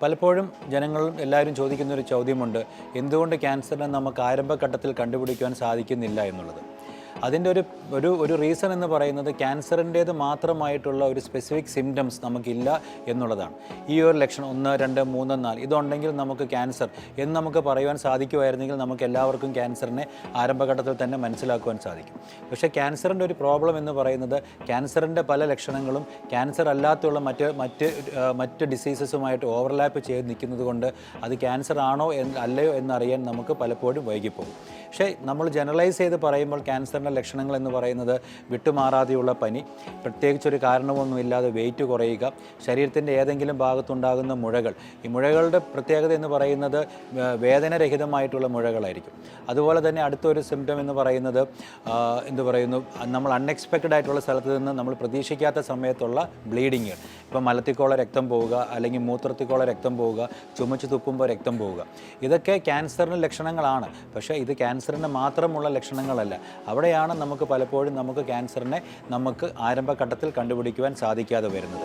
പലപ്പോഴും ജനങ്ങളും എല്ലാവരും ചോദിക്കുന്ന ഒരു ചോദ്യമുണ്ട് എന്തുകൊണ്ട് ക്യാൻസറിനെ നമുക്ക് ആരംഭഘട്ടത്തിൽ കണ്ടുപിടിക്കുവാൻ സാധിക്കുന്നില്ല എന്നുള്ളത്. അതിന്റെ ഒരു ഒരു ഒരു റീസൺ എന്ന് പറയുന്നത് ക്യാൻസറിന്റേത് മാത്രമായിട്ടുള്ള ഒരു സ്പെസിഫിക് സിംറ്റംസ് നമുക്കില്ല എന്നുള്ളതാണ്. ഈ ഒരു ലക്ഷണം ഒന്ന് രണ്ട് മൂന്ന് നാല് ഇതുണ്ടെങ്കിൽ നമുക്ക് ക്യാൻസർ എന്ന് നമുക്ക് പറയുവാൻ സാധിക്കുമായിരുന്നെങ്കിൽ നമുക്ക് എല്ലാവർക്കും ക്യാൻസറിനെ ആരംഭഘട്ടത്തിൽ തന്നെ മനസ്സിലാക്കുവാൻ സാധിക്കും. പക്ഷേ ക്യാൻസറിന്റെ ഒരു പ്രോബ്ലം എന്ന് പറയുന്നത് ക്യാൻസറിന്റെ പല ലക്ഷണങ്ങളും ക്യാൻസർ അല്ലാത്തുള്ള മറ്റ് മറ്റ് മറ്റ് ഡിസീസസുമായിട്ട് ഓവർലാപ്പ് ചെയ്ത് നിൽക്കുന്നത് കൊണ്ട് അത് ക്യാൻസർ ആണോ അല്ലയോ എന്നറിയാൻ നമുക്ക് പലപ്പോഴും വൈകിപ്പോകും. പക്ഷേ നമ്മൾ ജനറലൈസ് ചെയ്ത് പറയുമ്പോൾ ക്യാൻസറിന്റെ ലക്ഷണങ്ങൾ എന്ന് പറയുന്നത് വിട്ടുമാറാതെയുള്ള പനി പ്രത്യേകിച്ചൊരു കാരണമൊന്നുമില്ലാതെ വെയിറ്റ് കുറയുക ശരീരത്തിന്റെ ഏതെങ്കിലും ഭാഗത്തുണ്ടാകുന്ന മുഴകൾ. ഈ മുഴകളുടെ പ്രത്യേകത എന്ന് പറയുന്നത് വേദനരഹിതമായിട്ടുള്ള മുഴകളായിരിക്കും. അതുപോലെ തന്നെ അടുത്തൊരു സിംറ്റം എന്ന് പറയുന്നത് എന്ത് പറയുന്നു നമ്മൾ അൺഎക്സ്പെക്റ്റഡ് ആയിട്ടുള്ള സ്ഥലത്ത് നിന്ന് നമ്മൾ പ്രതീക്ഷിക്കാത്ത സമയത്തുള്ള ബ്ലീഡിങ് ഇപ്പം മലത്തിക്കോള രക്തം പോവുക അല്ലെങ്കിൽ മൂത്രത്തിക്കോള രക്തം പോവുക ചുമച്ച് തുപ്പുമ്പോൾ രക്തം പോവുക. ഇതൊക്കെ ക്യാൻസറിന് ലക്ഷണങ്ങളാണ്. പക്ഷേ ഇത് ക്യാൻസറിന് മാത്രമുള്ള ലക്ഷണങ്ങളല്ല. അവിടെയാണ് നമുക്ക് പലപ്പോഴും നമുക്ക് ക്യാൻസറിനെ നമുക്ക് ആരംഭഘട്ടത്തിൽ കണ്ടുപിടിക്കുവാൻ സാധിക്കാതെ വരുന്നത്?